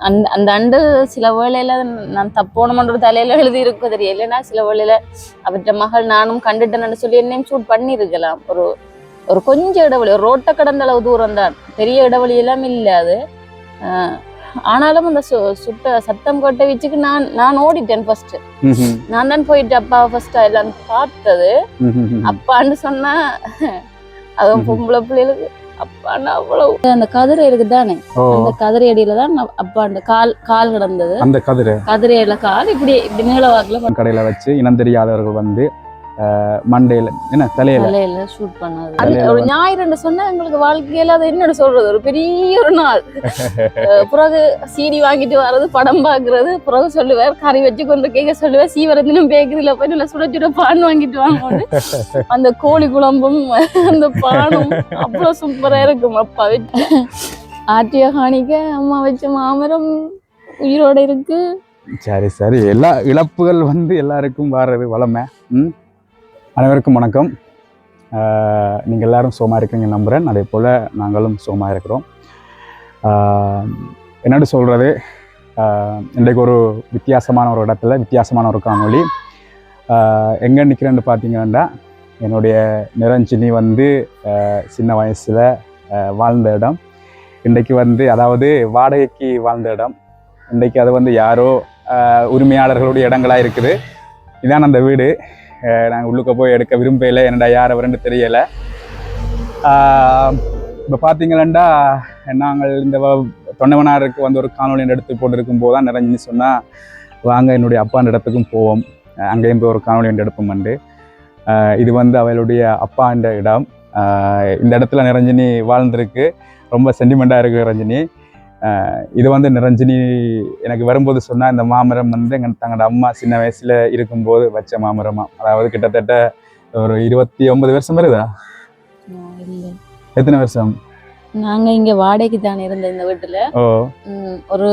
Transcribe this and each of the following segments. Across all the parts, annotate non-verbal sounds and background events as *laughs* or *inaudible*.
அந்த அந்த அண்டு சில வேளையில நான் தப்போனமன்ற தலையில எழுதி இருக்கும் தெரியும் இல்லைன்னா சில வேளையில அவற்ற மகள் நானும் கண்டுட்டேன்னு சொல்லி என்னையும் ஷூட் பண்ணியிருக்கலாம் ஒரு ஒரு கொஞ்சம் இடைவெளி ஒரு ரோட்டை கடந்த அளவு தூரம் தான் பெரிய இடைவெளி எல்லாம் இல்லை அது ஆஹ் ஆனாலும் அந்த சு- சுட்ட சத்தம் கொட்ட வச்சுக்கு நான் நான் ஓடிட்டேன் ஃபர்ஸ்ட். நான் தான் போயிட்டு அப்பா ஃபர்ஸ்ட் எல்லாம் பார்த்தது. அப்பான்னு சொன்னா அதுவும். பொம்பளை பிள்ளைகளுக்கு அப்பான்னு அவ்வளவு அந்த கதிரை இருக்குதானே அந்த கதிரை அடியில தான் அப்பா அந்த கால் கால் கிடந்தது. அந்த கதிரை. கதிரையில கால் இப்படி இப்படி நீள வாக்குல கடையில வச்சு இனம் தெரியாதவர்கள் வந்து மண்டையில. என்ன தலையில? தலையில ஷூட் பண்ணது. அது ஒரு வந்து- ஞாயிறு சொன்னா எங்களுக்கு வாழ்க்கையில அது என்னோட சொல்றது? ஒரு பெரிய ஒரு நாள். *laughs* பிறகு சீடி வாங்கிட்டு வர்றது படம் பாக்குறது பிறகு சொல்லுவார் கறி வச்சு கொண்டு கேட்க சொல்லுவார் சீவரத்தினும் பேக்கரியில போய் நல்லா சுட சுட பான் வாங்கிட்டு வாங்க *laughs* அந்த கோழி குழம்பும் அந்த பானும் அவ்வளவு சூப்பரா இருக்கும். அப்பா வச்சு. ஆற்றிய காணிக்க அம்மா வச்ச மாமரம் உயிரோட இருக்கு. சரி சரி. எல்லா இழப்புகள் வந்து எல்லாருக்கும் வர்றது வளமை. ம்? அனைவருக்கும் வணக்கம். நீங்கள் எல்லாரும் சோமா இருக்கீங்க நம்புகிறேன் அதே போல் நாங்களும் சோமா இருக்கிறோம். என்னென்னு சொல்கிறது இன்றைக்கு ஒரு வித்தியாசமான ஒரு இடத்துல வித்தியாசமான ஒரு காணொளி. எங்கே நிற்கிறேன்னு பார்த்தீங்கன்னா என்னுடைய நிரஞ்சினி வந்து சின்ன வயசில் வாழ்ந்த இடம். இன்றைக்கு வந்து அதாவது வாடகைக்கு வாழ்ந்த இடம். இன்றைக்கு அது வந்து யாரோ உரிமையாளர்களுடைய இடங்களாக இருக்குது. இதான் அந்த வீடு. நாங்கள் உள்ளுக்க போய் எடுக்க விரும்பல. என்னடா யார் அவருன்னு தெரியலை. இப்போ பார்த்தீங்களா நாங்கள் இந்த தொண்டவனாருக்கு வந்து ஒரு காணொலி எடுத்து போட்டிருக்கும் போது தான் நிறைஞ்சு சொன்னால் வாங்க என்னுடைய அப்பாண்ட இடத்துக்கும் போவோம். அங்கேயும் போய் ஒரு காணொலி எடுப்போம் அண்டு இது வந்து அவளுடைய அப்பாண்ட இடம். இந்த இடத்துல நிரஞ்சினி வாழ்ந்திருக்கு. ரொம்ப சென்டிமெண்ட்டாக இருக்குது ரஞ்சினி. இது வந்து நிரஞ்சினி எனக்கு வரும்போது சொன்னால் இந்த மாமரம் வந்து எங்கள் தங்களோட அம்மா சின்ன வயசில் இருக்கும்போது வச்ச மாமரமா? அதாவது கிட்டத்தட்ட ஒரு இருபத்தி ஒன்பது வருஷம் வருதா? எத்தனை வருஷம்? நாங்க இங்க வாடகைக்கு தான் இருந்த இந்த வீட்டுல. ஓ. ஒரு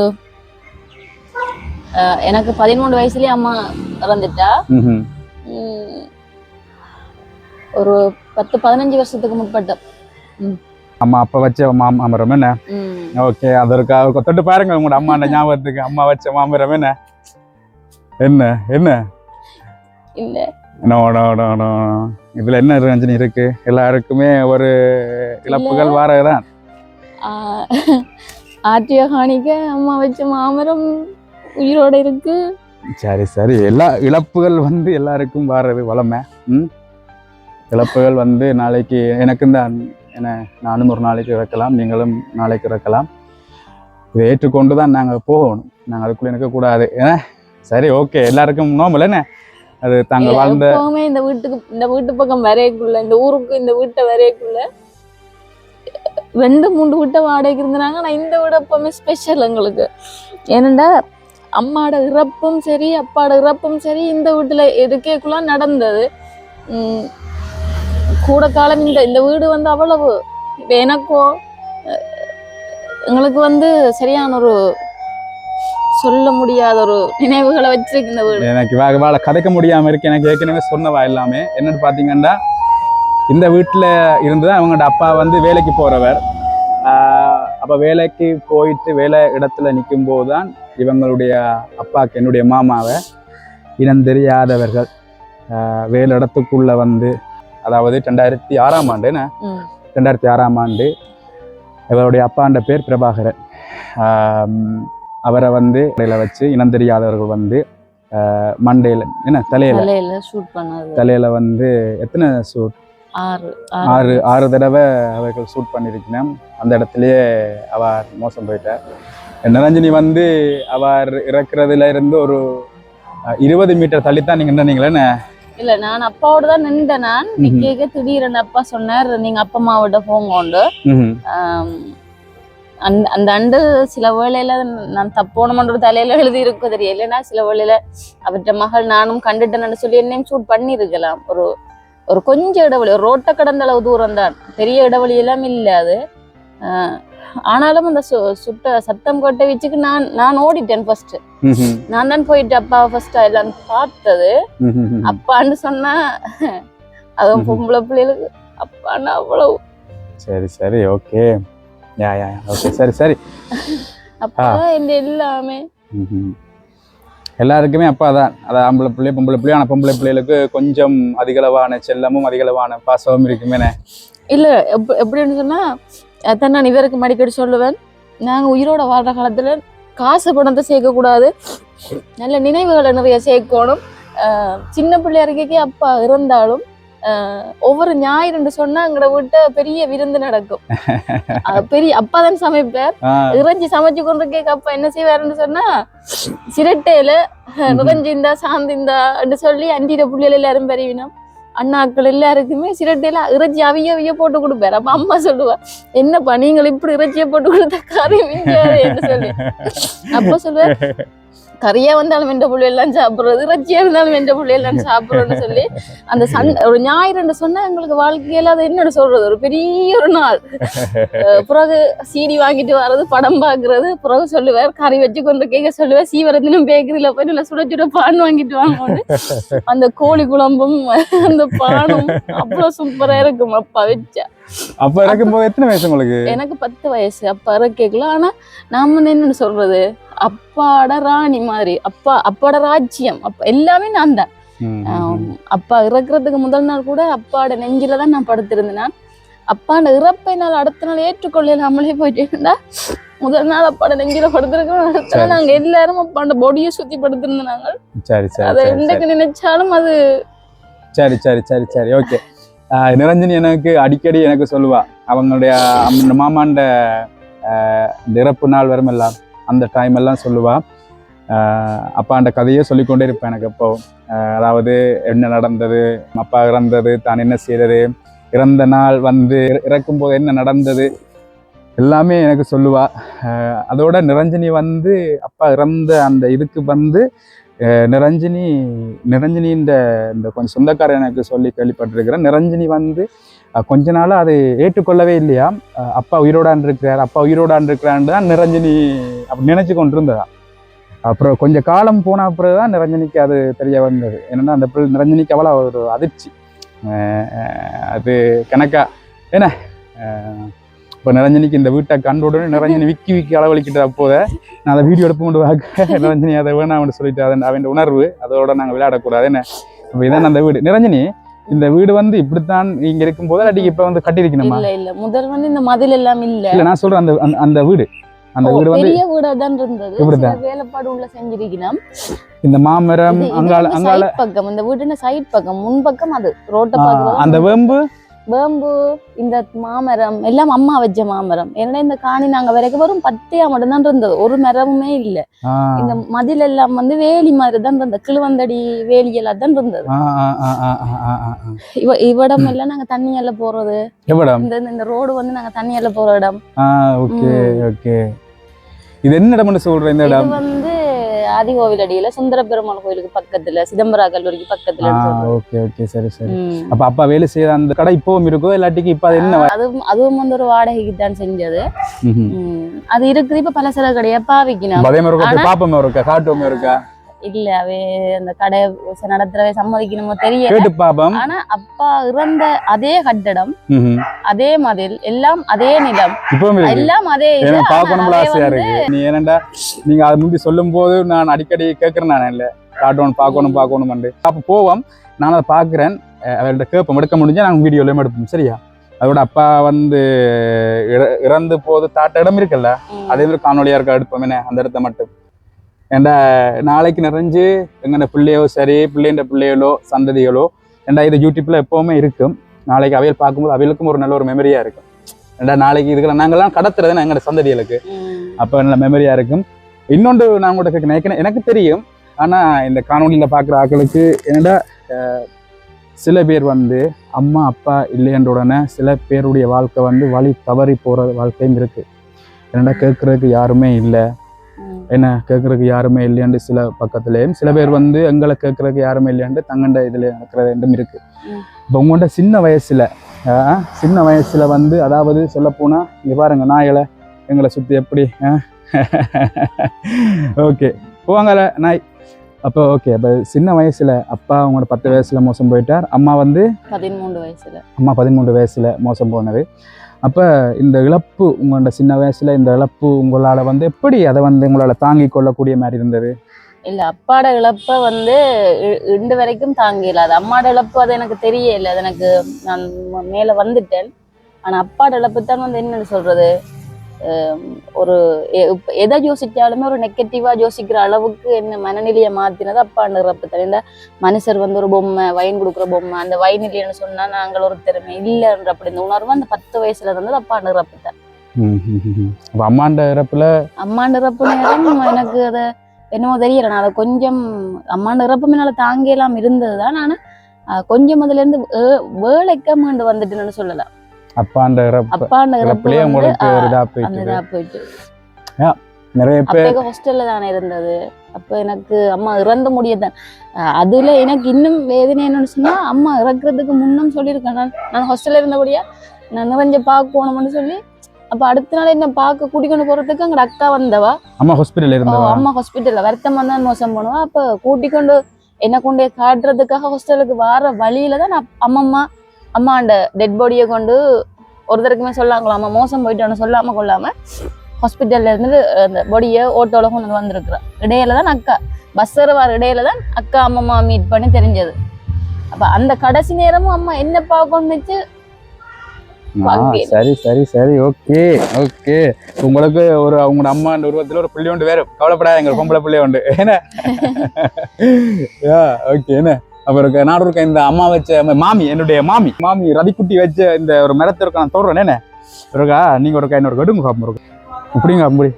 எனக்கு பதிமூணு வயசுலயே அம்மா இறந்துட்டா. ஒரு பத்து பதினஞ்சு வருஷத்துக்கு முற்பட்ட அம்மா அப்பா வச்ச மாமரம் என்ன? ஓகே அதற்கு அவருக்கு தொட்டு பாருங்க உங்களோட அம்மா ஞாபகத்துக்கு. அம்மா வச்ச மாமரம் என்ன? என்ன என்ன? இல்ல. நோ நோ நோ நோ இதுல என்ன ரஞ்சனி இருக்கு? எல்லாருக்குமே ஒரு இழப்புகள் வாரதான் ஆற்றிய காணிக்க அம்மா வச்ச மாமரம் உயிரோட இருக்கு. சரி சரி. எல்லா இழப்புகள் வந்து எல்லாருக்கும் வாரது வளமை. ம்? இழப்புகள் வந்து நாளைக்கு எனக்கும் தான் என்ன நானும் ஒரு நாளைக்கு இறக்கலாம் நீங்களும் நாளைக்கு இறக்கலாம். இதை ஏற்றுக்கொண்டு தான் நாங்கள் போகணும். நாங்கள் அதுக்குள்ளே நிற்கக்கூடாது. ஏன்னா சரி ஓகே. எல்லாருக்கும் நோம்பல் என்ன? அது தாங்கள் வாழ்ந்த இந்த வீட்டுக்கு இந்த வீட்டு பக்கம் வரையக்குள்ள இந்த ஊருக்கு இந்த வீட்டை வரையக்குள்ள ரெண்டு மூணு வீட்டை வாடகைக்கு இருந்தாங்க ஆனா இந்த வீடு எப்பவுமே ஸ்பெஷல் எங்களுக்கு. ஏனண்டா அம்மாட இறப்பும் சரி அப்பாட இறப்பும் சரி இந்த வீட்டுல இருக்கேக்குள்ள நடந்தது. உம் கூட காலம் இந்த இந்த வீடு வந்து அவ்வளவு எனக்கோ எங்களுக்கு வந்து சரியான ஒரு சொல்ல முடியாத ஒரு நினைவுகளை வச்சிருக்கு இந்த வீடு. எனக்கு வேக வேலை கதைக்க முடியாமல் இருக்கு. எனக்கு ஏற்கனவே சொன்னவா எல்லாமே. என்னன்னு பார்த்தீங்கன்னா இந்த வீட்டில் இருந்து தான் அவங்களோட அப்பா வந்து வேலைக்கு போகிறவர் அப்போ வேலைக்கு போயிட்டு வேலை இடத்துல நிற்கும் போது தான் இவங்களுடைய அப்பாக்கு என்னுடைய மாமாவை இனம் தெரியாதவர்கள் வேலை இடத்துக்குள்ள வந்து அதாவது ரெண்டாயிரத்தி ஆறாம் ஆண்டு என்ன. ரெண்டாயிரத்தி ஆறாம் ஆண்டு இவருடைய அப்பாண்ட பேர் பிரபாகரன். அவரை வந்து இடையில வச்சு இனம் தெரியாதவர்கள் வந்து மண்டையில என்ன தலையில. தலையில வந்து எத்தனை சூட் ஆறு ஆறு தடவை அவர்கள் ஷூட் பண்ணியிருக்கிறேன் அந்த இடத்துலயே அவர் மோசம் போயிட்டார். நிரஞ்சனி வந்து அவர் இறக்குறதுல இருந்து ஒரு இருபது மீட்டர் தள்ளித்தான் நீங்க நின்னீங்களே இல்ல நான் அப்பாவோட தான் நின்றேன் நான். நிக்க திடீர்னு அப்பா சொன்னார் நீங்க அப்பா அம்மாவோட போங்கோண்டு அந்த அந்த அண்டு சில வேளையில நான் தப்போனமன்ற தலையில எழுதி இருக்கும் தெரியும். இல்லைன்னா சில வேளையில அவற்ற மகள் நானும் கண்டுட்டேன்னு சொல்லி என்னையும் ஷூட் பண்ணியிருக்கலாம். ஒரு ஒரு கொஞ்சம் இடைவெளி ஒரு ரோட்டை கடந்த அளவு தூரம் தான். பெரிய இடைவெளி எல்லாம் இல்லை அது. ஆனாலும் அந்த சுட்ட சத்தம் கொட்ட வச்சுக்கு நான் நான் ஓடிட்டேன் ஃபர்ஸ்ட் நான் தான் போயிட்டு அப்பா ஃபர்ஸ்ட் எல்லாம் பார்த்தது. அப்பான்னு சொன்னா அதுவும். பொம்பளை பிள்ளைகளுக்கு அப்பான்னு அவ்வளவு. சரி சரி ஓகே. யா யா ஓகே சரி சரி. அப்பதான் என் எல்லாமே. எல்லாருக்குமே அப்பா தான். அதாவது ஆம்பளை பிள்ளை பொம்பளை பிள்ளை ஆனால் பொம்பளை பிள்ளைகளுக்கு கொஞ்சம் அதிகளவான செல்லமும் அதிகளவான பாசமும் இருக்குமேனே. இல்ல எப் எப்படின்னு சொன்னா அதான் நான் இவருக்கு மடிக்கடி சொல்லுவேன். நாங்க உயிரோட வாழ்ற காலத்துல காசு பணத்தை சேர்க்க கூடாது நல்ல நினைவுகளை நிறைய சேர்க்கணும். ஆஹ் சின்ன பிள்ளையா இருக்கே அப்பா இறந்தாலும் ஆஹ் ஒவ்வொரு ஞாயிறு சொன்னா எங்கட வீட்டை பெரிய விருந்து நடக்கும். பெரிய அப்பா தான் சமைப்பார். இறைஞ்சி சமைச்சு கொண்டு கேட்க அப்பா என்ன செய்வாருன்னு சொன்னா சிரட்டையில நுழைஞ்சிந்தா சாந்திந்தான்னு சொல்லி அண்டிட புள்ளைகள் எல்லாரும் பெரியவினோம் அண்ணாக்கள் எல்லாருக்குமே சிரட்டையில இறைச்சி அவிய அவிய போட்டு கொடுப்பாரு. அப்ப அம்மா சொல்லுவா என்னப்பா நீங்கள் இப்படி இறைச்சியை போட்டு கொடுத்த காரியம் என்று சொல்லி. அப்ப சொல்லுவார் கறியா வந்தாலும் வெண்ட புள்ளி எல்லாம் சாப்பிடுறது இறைச்சியா இருந்தாலும் வெண்ட புள்ளி எல்லாம் சாப்பிடுறோம்னு சொல்லி அந்த சன் ஒரு ஞாயிறு சொன்னா எங்களுக்கு வாழ்க்கையில அது என்னோட சொல்றது? ஒரு பெரிய ஒரு நாள். பிறகு சீடி வாங்கிட்டு வர்றது படம் பாக்குறது பிறகு சொல்லுவார் கறி வச்சு கொண்டு கேட்க சொல்லுவார் சீவரத்தினும் பேக்கரியில போய் நல்லா சுட சுட பான் வாங்கிட்டு வாங்க அந்த கோழி குழம்பும் அந்த பானும் அவ்வளவு சூப்பரா இருக்கும் அப்பா வச்சா. அப்ப இருக்கும்போது எத்தனை வயசு உங்களுக்கு? எனக்கு பத்து வயசு. அப்பா இறக்கல ஆனா நாம என்னன்னு சொல்றது? அப்பாட ராணி மாதிரி. அப்பா அப்பாட ராஜ்யம். அப்பா எல்லாமே நான் தான். அப்பா இறக்குறதுக்கு முதல் நாள் கூட அப்பாட நெஞ்சில தான் நான் படுத்திருந்தேன். நான். அப்பாண்ட இறப்பை நாள் அடுத்த நாள் ஏற்றுக்கொள்ள நம்மளே போயிட்டேன்டா முதல் நாள் அப்பாட நெஞ்சில படுத்திருக்கோம் அடுத்த நாள். நாங்க எல்லாரும் அப்பாண்ட பொடியை சுத்தி சரி அதை இன்றைக்கு நினைச்சாலும் அது சரி சரி சரி சரி. ஓகே. நிரஞ்சன் எனக்கு அடிக்கடி எனக்கு சொல்லுவா. அவங்களுடைய மாமாண்ட இறப்பு நாள் வருமெல்லாம் அந்த டைம் எல்லாம் சொல்லுவா. அப்பாண்ட கதையே சொல்லிக்கொண்டே இருப்பேன் எனக்கு எப்போ. அதாவது என்ன நடந்தது அப்பா இறந்தது தான் என்ன செய்தது இறந்த நாள் வந்து இறக்கும்போது என்ன நடந்தது எல்லாமே எனக்கு சொல்லுவா. அதோட நிரஞ்சனி வந்து அப்பா இறந்த அந்த இதுக்கு வந்து நிரஞ்சினி நிரஞ்சினின்ற இந்த கொஞ்சம் சொந்தக்காரர் எனக்கு சொல்லி கேள்விப்பட்டிருக்கிறேன். நிரஞ்சினி வந்து கொஞ்ச நாளாக அதை ஏற்றுக்கொள்ளவே இல்லையா? அப்பா உயிரோடான் இருக்கிறார் அப்பா உயிரோடான் இருக்கிறான்னு தான் நிரஞ்சினி அப்படி நினைச்சு கொண்டு இருந்ததா அப்புறம் கொஞ்சம் காலம் போன அப்புறம் தான் நிரஞ்சனிக்கு அது தெரிய வந்தது. என்னென்னா அந்த பிள்ளை நிரஞ்சனிக்கு அவ்வளோ ஒரு அதிர்ச்சி. அது கணக்கா? என்ன? இப்போ நிரஞ்சனிக்கு இந்த வீட்டை கண்ட உடனே நிரஞ்சனி விக்கி விக்கி அளவழிக்கிட்ட அப்போத நான் அதை வீடியோ எடுப்பு கொண்டு வாக்க நிரஞ்சனி அதை வேணாம் அவன் சொல்லிட்டு அதன் அவன் உணர்வு அதோட நாங்கள் விளையாடக்கூடாது என்ன? இப்போ இதான் அந்த வீடு. நிரஞ்சனி இந்த வீடு வந்து இப்படித்தான் நீங்க இருக்கும்போது அடி இப்ப வந்து கட்டியிருக்கணுமா? இல்ல இல்ல. முதல் வந்து இந்த மதில் எல்லாம் இல்ல. இல்ல நான் சொல்றேன் அந்த அந்த- வீடு. அந்த வீடு வந்து பெரிய வீடா தான் இருந்தது. இப்படித்தான். சில வேலைப்பாடு உள்ள செஞ்சிருக்கணும். இந்த மாமரம் அங்கால அங்கால பக்கம். இந்த வீட்டுன சைட் பக்கம். முன்பக்கம் அது. ரோட்டை ஆ, பாக்குறது அந்த வேம்பு வேம்பு இந்த மாமரம் எல்லாம் அம்மா வச்ச மாமரம். ஏன்னா இந்த காணி நாங்க வரைக்கும் வரும் பத்தையா மட்டும்தான் இருந்தது. ஒரு மரமுமே இல்ல. இந்த மதில் எல்லாம் வந்து வேலி மாதிரி தான் இருந்தது. கிழுவந்தடி வேலி எல்லாம் தான் இருந்தது. இவ இவ்விடம் எல்லாம் நாங்க தண்ணி எல்லாம் போறது இந்த இந்த ரோடு வந்து நாங்க தண்ணி எல்லாம் போற இடம். Okay okay. இது என்ன இடம்னு சொல்ற இந்த இடம்? ஆதிகோவில் அடியில சுந்தர பெருமாள் கோயிலுக்கு பக்கத்துல சிதம்பரா கல்லூரிக்கு பக்கத்துல. ஓகே ஓகே சரி சரி. அப்ப அப்பா வேலை செய்யற அந்த கடை இப்பவும் இருக்கோ இல்லாட்டிக்கு இப்ப அது என்ன அதுவும் அதுவும் வந்து ஒரு வாடகைக்கு தான் செஞ்சது. அது இருக்குது இப்ப பலசர கடையா பாவிக்கணும் அதே மாதிரி பாப்பமே இருக்கா காட்டுவமே இருக்கா இல்ல அவே அந்த கடை நடத்துறவே சம்மதிக்கணுமோ தெரியல. ஆனா அப்பா இறந்த அதே கட்டடம். அதே மதில் எல்லாம் அதே நிலம். எல்லாம் அதே பார்க்கணும்ல ஆசையா இருக்கு. நீ ஏனண்டா நீங்க அது முந்தி சொல்லும் போது நான் அடிக்கடி கேட்கறேன் நான் இல்ல. காட்டணும் பார்க்கணும் ம். பார்க்கணும் அப்ப போவோம். நான் அதை பார்க்கிறேன். அஹ் அவர்கிட்ட கேட்போம். எடுக்க முடிஞ்சா நாங்கள் வீடியோலயும் எடுப்போம். சரியா? அதோட அப்பா வந்து இற- இறந்து போது தாட்ட இடம் இருக்குல்ல. அதே மாதிரி காணொலியா இருக்க எடுப்போம். என்ன? அந்த இடத்த மட்டும். ஏண்டா நாளைக்கு நிறைஞ்சு எங்கன பிள்ளையோ சரி பிள்ளைன்ற பிள்ளைகளோ சந்ததிகளோ ஏண்டா இது யூடியூப்ல எப்பவுமே இருக்கும். நாளைக்கு அவையல் பார்க்கும்போது அவைகளுக்கும் ஒரு நல்ல ஒரு மெமரியா இருக்கும். ஏண்டா நாளைக்கு இதுக்கெல்லாம் நாங்கெல்லாம் கடத்துறது எங்களோட சந்ததிகளுக்கு. அப்போ நல்ல மெமரியா இருக்கும். இன்னொன்று நான் கூட கேட்க நினைக்கிறேன் எனக்கு தெரியும். ஆனா இந்த காணொலியில பார்க்குற ஆட்களுக்கு என்னடா சில பேர் வந்து அம்மா அப்பா இல்லைன்ற உடனே சில பேருடைய வாழ்க்கை வந்து வழி தவறி போற வாழ்க்கையும் இருக்கு. என்னடா கேட்கறதுக்கு யாருமே இல்லை. என்ன கேட்கறதுக்கு யாருமே இல்லையாண்டு சில பக்கத்துலேயும். சில பேர் வந்து எங்களை கேட்கறதுக்கு யாருமே இல்லையாண்டு தங்கண்ட இதில் நடக்கிறதும் இருக்கு. ம். இப்போ உங்கள்கிட்ட சின்ன வயசுல சின்ன வயசுல வந்து அதாவது சொல்லப்போனா இங்க பாருங்க நாய்களை எங்களை சுத்தி எப்படி *laughs* ஓகே போவாங்கல நாய். அப்போ ஓகே அப்போ சின்ன வயசுல அப்பா அவங்களோட பத்து வயசுல மோசம் போயிட்டார். அம்மா வந்து பதிமூன்று வயசுல. அம்மா பதிமூன்று வயசுல மோசம் போனது. அப்போ இந்த இழப்பு உங்களோட சின்ன வயசில் இந்த இழப்பு உங்களால் வந்து எப்படி அதை வந்து உங்களால் தாங்கி கொள்ளக்கூடிய மாதிரி இருந்தது? இல்லை அப்பாட இழப்பை வந்து இ- இண்டு வரைக்கும் தாங்கல அது அம்மாட இழப்பு அது எனக்கு தெரியல அது எனக்கு நான் மேலே வந்துட்டேன். ஆனால் அப்பாட இழப்பு தான் வந்து என்னென்னு சொல்கிறது ஒரு எதை யோசிச்சாலுமே ஒரு நெகட்டிவா யோசிக்கிற அளவுக்கு என்ன மனநிலையை மாத்தினது அப்பாண்ட இறப்பு தான் இந்த மனுஷர் வந்து ஒரு பொம்மை வைன் கொடுக்குற பொம்மை அந்த வைன் இல்லைன்னு சொன்னா நாங்கள் ஒரு திறமை இல்லைன்ற அப்படி இந்த உணர்வு அந்த பத்து வயசுல இருந்தது அப்பாண்ட இறப்பு தான் அப்போ அம்மாண்ட இறப்புல அம்மாண்ட இறப்பு நேரம் எனக்கு அது என்னமோ தெரியல. நான் அதை கொஞ்சம் அம்மாண்ட இறப்பு மேல தாங்கலாம் இருந்ததுதான். ஆனா அஹ், கொஞ்சம் அதுல இருந்து வேலைக்க மீண்டு வந்துட்டுன்னு சொல்லலாம். அப்பாண்ட அப்பாண்ட இறப்புலயே உங்களுக்கு ஒரு இதா போயிட்டு நிறைய பேர் ஹாஸ்டல்ல தானே இருந்தது. அப்ப எனக்கு அம்மா இறந்த முடியதான் அதுல எனக்கு இன்னும் வேதனை என்னன்னு சொன்னா அம்மா இறக்குறதுக்கு முன்னும் சொல்லியிருக்கேன். நான் நான் ஹாஸ்டல்ல இருந்தபடியா நான் நிறைஞ்ச பார்க்கணும்னு சொல்லி அப்ப அடுத்த நாள் என்ன பார்க்க கூட்டிக்கொண்டு போறதுக்கு அங்க அக்கா வந்தவா. அம்மா ஹாஸ்பிட்டல் இருந்தவா? அம்மா ஹாஸ்பிட்டல்ல வருத்தமா தான் மோசம் பண்ணுவா. அப்ப கூட்டி கொண்டு என்ன கொண்டு காட்டுறதுக்காக ஹாஸ்டலுக்கு வர வழியில தான் நான் அம்மம்மா அம்மாண்ட டெட் பாடியை கொண்டு ஒருத்தருக்குமே சொல்லாங்களா அம்மா மோசம் போயிட்டான்னு சொல்லாம கொள்ளாம ஹாஸ்பிட்டல்ல இருந்து அந்த பாடியை ஓட்டோல கொண்டு வந்து வந்திருக்கிறேன் இடையில தான் அக்கா. பஸ் ஏற வர இடையில தான் அக்கா அம்மம்மா மீட் பண்ணி தெரிஞ்சது. அப்ப அந்த கடைசி நேரமும் அம்மா என்ன வாங்கி. சரி சரி சரி ஓகே ஓகே. உங்களுக்கு ஒரு அவங்களோட அம்மா உருவத்துல ஒரு புள்ளி உண்டு வேற. கவலைப்படாத எங்க பொம்பளை புள்ளி உண்டு. என்ன? *laughs* ஓகே என்ன? அப்புறம் நான் இருக்க இந்த அம்மா வச்ச மாமி என்னுடைய மாமி. மாமி ரதிக்குட்டி வச்ச இந்த ஒரு மரத்தை இருக்க நான் தோடுறேன் என்ன இருக்கா நீங்க ஒரு இன்னொரு கடுங்க காப்பம் இருக்கும் இப்படிங்க அப்படி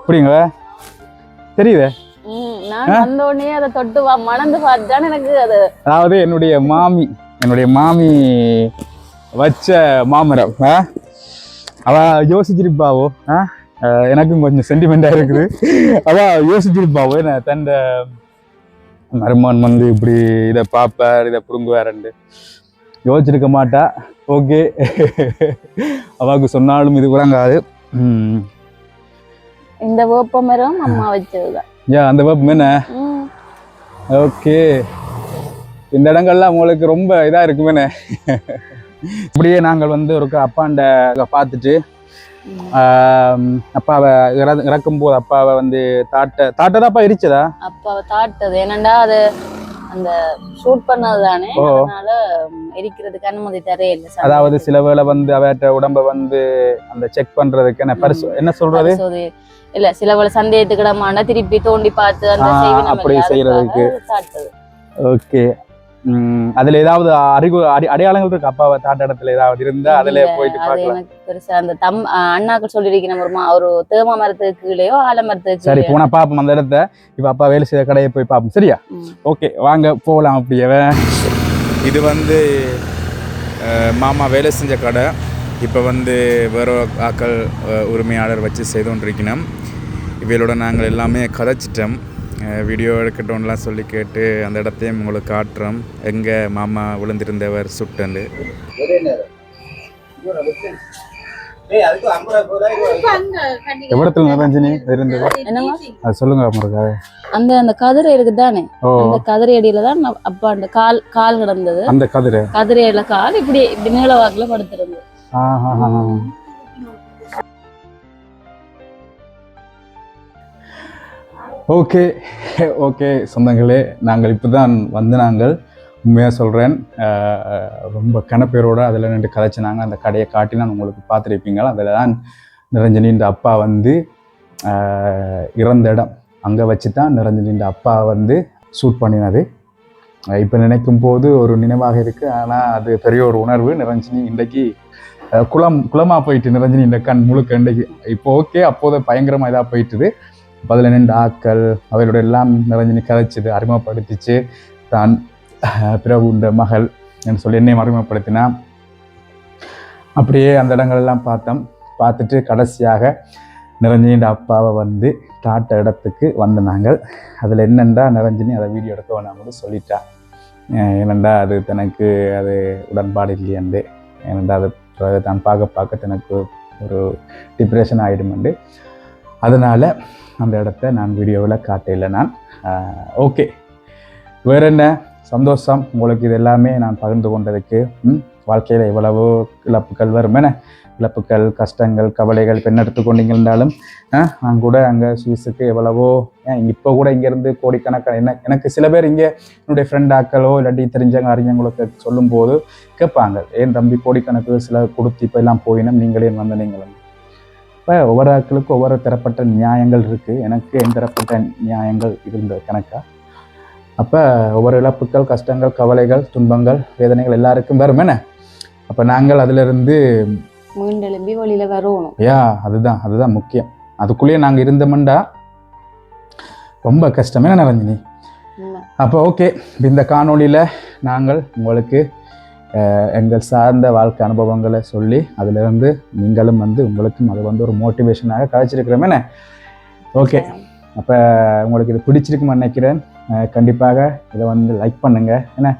இப்படிங்க தெரியுதே? அதாவது என்னுடைய மாமி என்னுடைய மாமி வச்ச மாமரம்? அவ யோசிச்சிருப்பாவோ எனக்கும் கொஞ்சம் சென்டிமெண்டா இருக்குது. அவ யோசிச்சிருப்பாவோ என்ன தண்ட மருமகன் வந்து இப்படி இதை பார்ப்பார் இதை புடுங்குவாருண்டு யோசிச்சிருக்க மாட்டா. ஓகே. அவாவுக்கு சொன்னாலும் இது விளங்காது ம். இந்த வேப்ப மரம் அம்மா வச்சதுதான். ஏன் அந்த பாப்பு என்ன. ஓகே. இந்த இடங்கள்லாம் உங்களுக்கு ரொம்ப இதாக இருக்குமேனே. இப்படியே நாங்கள் வந்து ஒரு அப்பாண்ட பார்த்துட்டு அப்பாவை இற- இறக்கும்போது அப்பாவை வந்து தாட்ட தாட்டதா அப்பா இரிச்சதா அப்பாவை தாட்டது. ஏனண்டா அது? அந்த ஷூட் பண்ணது தானே ஓ. அதனால எரிக்கிறதுக்கு அனுமதி தரே இல்லை அதாவது சில வேளை வந்து அவட்ட உடம்ப வந்து அந்த செக் பண்றதுக்கு என்ன பரிசு என்ன சொல்றது? இல்ல சில வேளை சந்தேகத்துக்கிடமான திருப்பி தோண்டி பார்த்து அந்த அப்படி செய்யறதுக்கு. ஓகே. அதுல ஏதாவது அறிவு அடி அடையாளங்கள் இருக்கு? அப்பாவை தாட்ட இடத்துல ஏதாவது இருந்தா அதுல போயிட்டு பார்க்கலாம். பெருசா அந்த தம் அண்ணாக்கள் சொல்லியிருக்கிறேன் ஒரு ஒரு தேமா மரத்துக்கு கீழேயோ ஆலமரத்துக்கு சரி. போனா பாப்போம் அந்த இடத்த. இப்ப அப்பா வேலை செய்த கடையை போய் பார்ப்போம் சரியா. ஓகே வாங்க போகலாம் அப்படியே இது வந்து மாமா வேலை செஞ்ச கடை. இப்போ வந்து வேற ஆக்கள் உரிமையாளர் வச்சு செய்து கொண்டிருக்கணும். இவையோட நாங்கள் எல்லாமே கதைச்சிட்டோம். வீடியோ எடுக்கட்டோம்லாம் சொல்லி கேட்டு அந்த இடத்தையும் உங்களுக்கு காட்டுறோம். எங்கே மாமா விழுந்திருந்தவர் சுட்டண்டு எவ்வளத்துல நிரஞ்சனி இருந்தது என்னங்க அது சொல்லுங்க அமருக்கா அந்த அந்த கதிரை இருக்குதானே? ஓ. அந்த கதிரை அடியில தான் அப்பா அந்த கால் கால் கிடந்தது அந்த கதிரை? கதிரையில கால் இப்படி இப்படி நீள வாக்குல படுத்திருந்தது. ஓகே ஓகே சொந்தங்களே நாங்கள் இப்போ தான் வந்து நாங்கள் உண்மையாக சொல்கிறேன் ரொம்ப கணப்பேரோடு அதில் நின்று கதைச்சினாங்க அந்த கடையை காட்டி நான் உங்களுக்கு பார்த்துருப்பீங்க. அதில் தான் நிரஞ்சனின்ற அப்பா வந்து இறந்த இடம். அங்கே வச்சு தான் நிரஞ்சனின்ற அப்பா வந்து ஷூட் பண்ணினது. இப்போ நினைக்கும் போது ஒரு நினைவாக இருக்குது ஆனால் அது பெரிய ஒரு உணர்வு. நிரஞ்சனி இன்றைக்கு குளம் குளமாக போயிட்டு நிரஞ்சனி இந்த கண் முழுக்க இன்றைக்கு. இப்போ ஓகே அப்போது பயங்கரமாக இதாக போயிட்டுது. பதில் நின்று ஆக்கள் அவையோட எல்லாம் நிறைஞ்சு கதைச்சிது அறிமுகப்படுத்திச்சு. தான் அஹ், பிரபுன்ற மகள் என்று சொல்லி என்னையும் அறிமுகப்படுத்தினா. அப்படியே அந்த இடங்களெல்லாம் பார்த்தோம். பார்த்துட்டு கடைசியாக நிரஞ்சனியோட அப்பாவை வந்து தாட்ட இடத்துக்கு வந்து நாங்கள். அதில் என்னென்றா நிரஞ்சனி அதை வீடியோ எடுக்க வேணாம்னு சொல்லிட்டா. அஹ் ஏனெண்டா அது தனக்கு அது உடன்பாடு இல்லையண்டு ஏனெண்டா அது தான் பார்க்க பார்க்க தனக்கு ஒரு டிப்ரெஷன் ஆகிடுமெண்டு அதனால் அந்த இடத்த நான் வீடியோவில் காட்டல நான். ஓகே. வேற என்ன? சந்தோஷம். உங்களுக்கு இது எல்லாமே நான் பகிர்ந்து கொண்டதுக்கு வாழ்க்கையில் எவ்வளவோ இழப்புகள் வரும். என்ன? இழப்புகள் கஷ்டங்கள் கவலைகள் இப்போ என்ன நான் கூட அங்கே சுவிஸுக்கு எவ்வளவோ இப்போ கூட இங்கேருந்து கோடிக்கணக்கான என்ன எனக்கு சில பேர் இங்கே என்னுடைய ஃப்ரெண்ட் ஆக்களோ இல்லாட்டி தெரிஞ்சவங்க அறிஞங்களுக்கு சொல்லும்போது கேட்பாங்க ஏன் தம்பி கோடிக்கணக்கு சில கொடுத்து இப்போ எல்லாம் போயினும் நீங்களே வந்து நீங்களும் இப்போ ஒவ்வொரு ஆட்களுக்கும் ஒவ்வொரு தரப்பட்ட நியாயங்கள் இருக்குது எனக்கு என் தரப்பட்ட நியாயங்கள் இருந்த கணக்கா? அப்போ ஒவ்வொரு இழப்புகள் கஷ்டங்கள் கவலைகள் துன்பங்கள் வேதனைகள் எல்லாருக்கும் வரும் என்ன? அப்போ நாங்கள் அதிலிருந்து மீண்டெலும்பி வழியில வரணும் யா அதுதான் அதுதான் முக்கியம். அதுக்குள்ளேயே நாங்கள் இருந்தோம்டா. ரொம்ப கஷ்டமே நிறஞ்சினி உண்மை. அப்போ ஓகே இந்த காணொளியில் நாங்கள் உங்களுக்கு எங்கள் சார்ந்த வாழ்க்கை அனுபவங்களை சொல்லி அதிலிருந்து நீங்களும் வந்து உங்களுக்கும் அது வந்து ஒரு மோட்டிவேஷனாக கழிச்சிருக்கிறோமே ஓகே அப்போ உங்களுக்கு இது பிடிச்சிருக்குன்னு நினைக்கிறேன். கண்டிப்பாக இதை வந்து லைக் பண்ணுங்க. என்ன?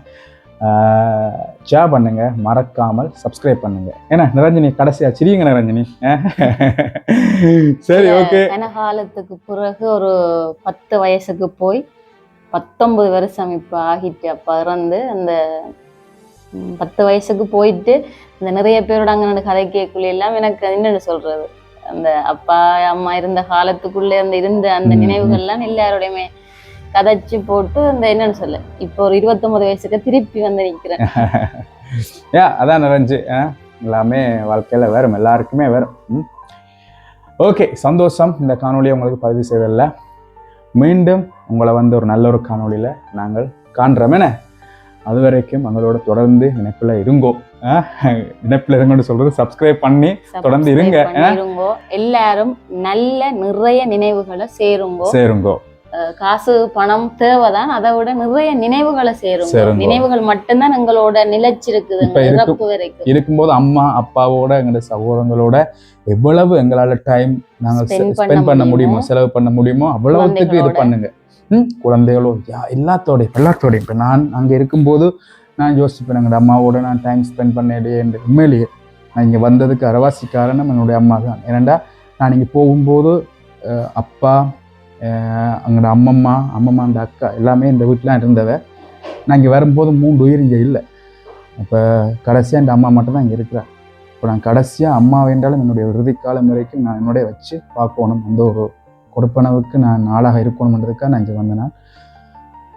ஷேர் பண்ணுங்க. மறக்காமல் சப்ஸ்கிரைப் பண்ணுங்க. என்ன நிரஞ்சனி கடைசியா சிரியுங்க நிரஞ்சனி. *laughs* சரி ஓகே காலத்துக்கு பிறகு ஒரு பத்து வயசுக்கு போய் பத்தொன்பது வருஷம் இப்போ ஆகிட்டு அப்ப இறந்து அந்த பத்து வயசுக்கு போயிட்டு இந்த நிறைய பேரோட அங்கே கதை கேட்குள்ள எல்லாம் எனக்கு என்னன்னு சொல்றது? அந்த அப்பா அம்மா இருந்த காலத்துக்குள்ளே அந்த இருந்த அந்த. நினைவுகள்லாம் எல்லாரோடையுமே கதைச்சு போட்டு அந்த என்னன்னு சொல்ல. இப்போ ஒரு இருபத்தொன்பது வயசுக்கு திருப்பி வந்து நிக்கிறேன். *laughs* யா அதான் நிறைஞ்சு எல்லாமே வாழ்க்கையில் வரும். எல்லாருக்குமே வரும். ஓகே சந்தோஷம். இந்த காணொளியை உங்களுக்கு பதிவு செய்வதில்ல மீண்டும் உங்களை வந்து ஒரு நல்ல ஒரு காணொளியில் நாங்கள் காண்றோம். என்ன? அது வரைக்கும் எங்களோட தொடர்ந்து இணைப்பில் இருங்கோ. இணைப்பில் இருங்கன்னு சொல்றது சப்ஸ்கிரைப் பண்ணி தொடர்ந்து இருங்க, எல்லாரும் நல்ல நிறைய நினைவுகளை சேருங்கோ. சேருங்கோ. காசு பணம் தேவைதான். அதை விட நிறைய நினைவுகளை சேருங்கோ. நினைவுகள் மட்டும்தான் எங்களோட நிலைச்சிருக்குது இறப்பு வரைக்கும். இருக்கும்போது அம்மா அப்பாவோட எங்களுடைய சகோதரங்களோட எவ்வளவு எங்களால் டைம் நாங்கள் ஸ்பெண்ட் பண்ண முடியுமோ செலவு பண்ண முடியுமோ அவ்வளவுத்துக்கு இது. பண்ணுங்க. குழந்தைகளோ யா எல்லாத்தோடையும். எல்லாத்தோடையும். இப்போ நான் அங்கே இருக்கும்போது நான் யோசிப்பேன் எங்களோட அம்மாவோட நான் டைம் ஸ்பெண்ட் பண்ணலையே என்று உண்மையிலேயே நான் இங்கே வந்ததுக்கு அரவாசி காரணம் என்னுடைய அம்மா தான். ஏனண்டா நான் இங்கே போகும்போது அப்பா அஹ், அம்மம்மா அம்மம்மா அந்த அக்கா எல்லாமே இந்த வீட்டில் இருந்தவ நான் இங்கே வரும்போது மூன்று உயிர் இங்கே இல்லை. அப்போ கடைசியாக என் அம்மா மட்டும் தான் இங்கே இருக்கிறார் இப்போ நான் கடைசியாக அம்மா வேண்டாலும் என்னுடைய இறுதி காலம் வரைக்கும் நான் என்னுடைய வச்சு பார்க்கணும். அந்த ஒரு கொடுப்பனவுக்கு நான் ஆளாக இருக்கணுன்றதுக்காக நான் இங்கே வந்தேனா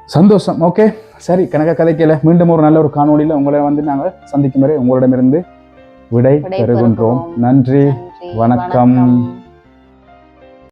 சந்தோஷம் ஓகே சரி கணக்க கதைக்கல மீண்டும் ஒரு நல்ல ஒரு காணொளியில் உங்களை வந்து நாங்கள் சந்திக்கும் வரை உங்களிடமிருந்து விடை பெறுகின்றோம். நன்றி. வணக்கம்